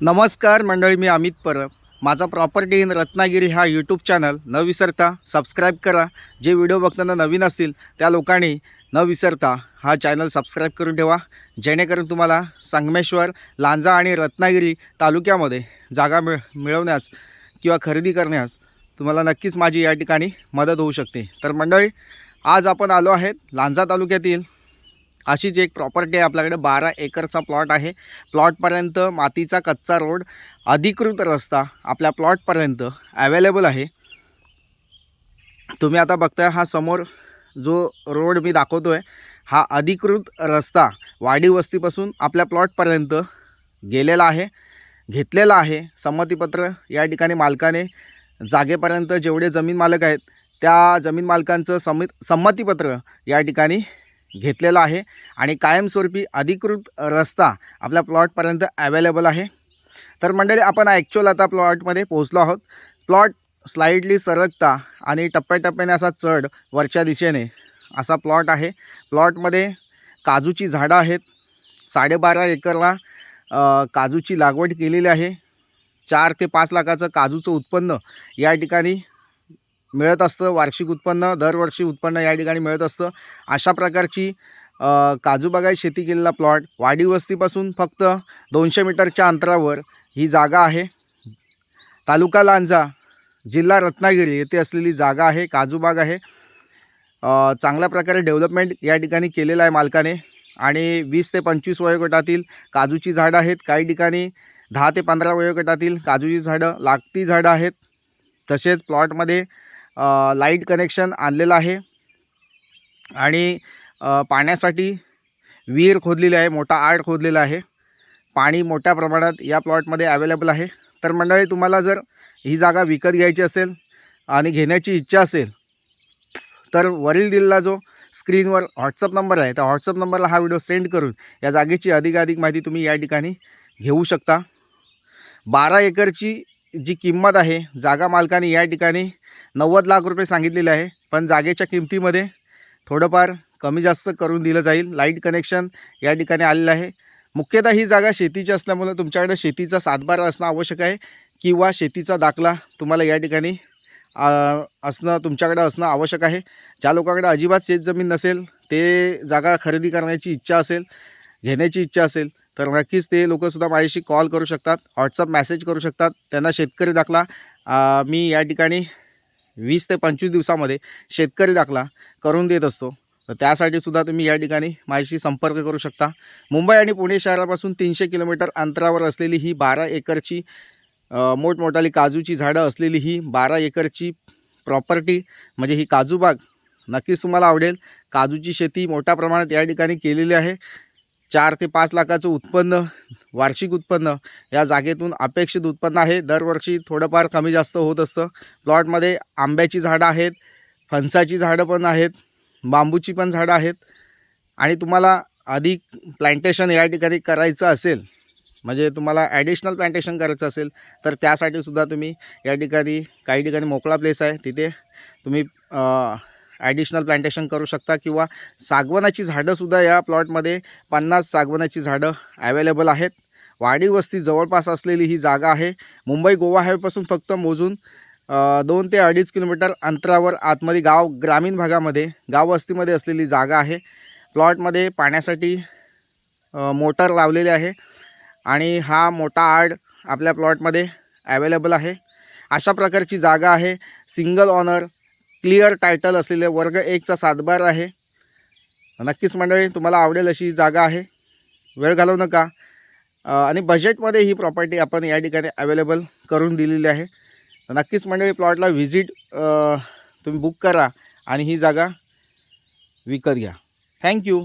नमस्कार मंडळी मी अमित परब. माझा प्रॉपर्टी इन रत्नागिरी हा यूट्यूब चॅनल न विसरता सबस्क्राईब करा. जे व्हिडिओ बघताना नवीन असतील त्या लोकांनी न विसरता हा चॅनल सबस्क्राईब करून ठेवा. जेणेकरून तुम्हाला संगमेश्वर लांजा आणि रत्नागिरी तालुक्यामध्ये जागा मिळ मिळवण्यास किंवा खरेदी करण्यास तुम्हाला नक्कीच माझी या ठिकाणी मदत होऊ शकते. तर मंडळी आज आपण आलो आहेत लांजा तालुक्यातील अशीच एक प्रॉपर्टी आहे. आपल्याकडे बारा एकरचा प्लॉट आहे. प्लॉटपर्यंत मातीचा कच्चा रोड अधिकृत रस्ता आपल्या प्लॉटपर्यंत ॲवेलेबल आहे. तुम्ही आता बघताय हा समोर जो रोड मी दाखवतो आहे हा अधिकृत रस्ता वाडी वस्तीपासून आपल्या प्लॉटपर्यंत गेलेला आहे घेतलेला आहे. संमतीपत्र या ठिकाणी मालकाने जागेपर्यंत जेवढे जमीन मालक आहेत त्या जमीन मालकांचं समित संमतीपत्र या ठिकाणी घेतलेला आहे आणि कायमस्वरूपी अधिकृत रस्ता आपल्या प्लॉटपर्यंत ॲवेलेबल आहे. तर मंडळी आपण ॲक्च्युअल आता प्लॉटमध्ये पोहोचलो आहोत. प्लॉट स्लाईडली सरकता आणि टप्प्याटप्प्याने असा चढ वरच्या दिशेने असा प्लॉट आहे. प्लॉटमध्ये काजूची झाडं आहेत. साडेबारा एकरला काजूची लागवड केलेली आहे. चार ते पाच लाखाचं काजूचं उत्पन्न या ठिकाणी मिळत असतं वार्षिक उत्पन्न दरवर्षी उत्पन्न या ठिकाणी मिळत असतं. अशा प्रकारची अ, शेती केलेला प्लॉट वाडी वस्तीपासून फक्त दोनशे मीटरच्या अंतरावर ही जागा आहे. तालुका लांजा जिल्हा रत्नागिरी येथे असलेली जागा आहे काजूबाग आहे. चांगल्या प्रकारे डेव्हलपमेंट या ठिकाणी केलेलं आहे मालकाने आणि वीस ते पंचवीस वयोगटातील काजूची झाडं आहेत. काही ठिकाणी दहा ते पंधरा वयोगटातील काजूची झाडं लागती झाडं आहेत. तसेच प्लॉटमध्ये लाइट कनेक्शन आणलेलं आहे. आणि पाण्यासाठी विहीर खोदलेली आहे मोठा आड खोदलेला आहे. पाणी मोठ्या प्रमाणात या प्लॉटमध्ये अवेलेबल आहे. तर मंडळी तुम्हाला जर ही जागा विकत घ्यायची असेल आणि घेण्याची इच्छा असेल तर वरील दिलेला जो स्क्रीनवर व्हॉट्सअप नंबर आहे त्या व्हॉट्सअप नंबरला हा व्हिडिओ सेंड करून या जागेची अधिकाधिक माहिती तुम्ही या ठिकाणी घेऊ शकता. बारा एकरची जी किंमत आहे जागा मालकाने या ठिकाणी नव्वद लाख रुपये सांगितलेले आहे पण जागेच्या किमतीमध्ये थोडंफार कमी जास्त करून दिलं जाईल. लाइट कनेक्शन या ठिकाणी आलेलं आहे. मुख्यतः ही जागा शेतीची असल्यामुळं तुमच्याकडे शेतीचा सातबारा असणं आवश्यक आहे किंवा शेतीचा दाखला तुम्हाला या ठिकाणी असणं तुमच्याकडे असणं आवश्यक आहे. ज्या लोकांकडे अजिबात शेतजमीन नसेल ते जागा खरेदी करण्याची इच्छा असेल घेण्याची इच्छा असेल तर नक्कीच ते लोकंसुद्धा माझ्याशी कॉल करू शकतात व्हॉट्सअप मॅसेज करू शकतात. त्यांना शेतकरी दाखला मी या ठिकाणी वीस ते पंचवीस दिवसामध्ये शेतकरी दाखला करून देत असतो. तर त्यासाठी सुद्धा तुम्ही या ठिकाणी माझ्याशी संपर्क करू शकता. मुंबई आणि पुणे शहरापासून तीनशे किलोमीटर अंतरावर असलेली ही बारा एकरची मोठमोठाली काजूची झाडं असलेली ही बारा एकरची प्रॉपर्टी म्हणजे ही काजू बाग नक्कीच तुम्हाला आवडेल. काजूची शेती मोठ्या प्रमाणात या ठिकाणी केलेली आहे. चार ते पाच लाखाचं उत्पन्न वार्षिक उत्पन्न. या जागेतून अपेक्षित उत्पन्न आहे. दरवर्षी थोडंफार कमी जास्त होत असतं. प्लॉटमध्ये आंब्याची झाडं आहेत फणसाची झाडं पण आहेत बांबूची पण झाडं आहेत. आणि तुम्हाला अधिक प्लांटेशन या ठिकाणी करायचं असेल म्हणजे तुम्हाला ॲडिशनल प्लांटेशन करायचं असेल तर त्यासाठी सुद्धा तुम्ही या ठिकाणी काही ठिकाणी मोकळा प्लेस आहे. तिथे तुम्ही ॲडिशनल प्लांटेशन करू शकता किंवा सागवनाची झाडंसुद्धा या प्लॉटमध्ये पन्नास सागवनाची झाडं ॲवेलेबल आहेत. वाडी वस्ती जवळपास असलेली ही जागा आहे. मुंबई गोवा हायवेपासून फक्त मोजून दोन ते अडीच किलोमीटर अंतरावर आतमध्ये गाव ग्रामीण भागामध्ये गाव वस्तीमध्ये असलेली जागा आहे. प्लॉटमध्ये पाण्यासाठी मोटर लावलेले आहे आणि हा मोठा आड आपल्या प्लॉटमध्ये ॲवेलेबल आहे. अशा प्रकारची जागा आहे. सिंगल ऑनर क्लिअर टायटल असलेले वर्ग एकचा सातबार आहे. नक्कीच मंडळी तुम्हाला आवडेल अशी जागा आहे. वेळ घालवू नका. आणि बजेटमध्ये ही प्रॉपर्टी आपण या ठिकाणी अवेलेबल करून दिलेली आहे. नक्कीच मंडळी प्लॉटला व्हिजिट तुम्ही बुक करा आणि ही जागा विकत घ्या. थँक्यू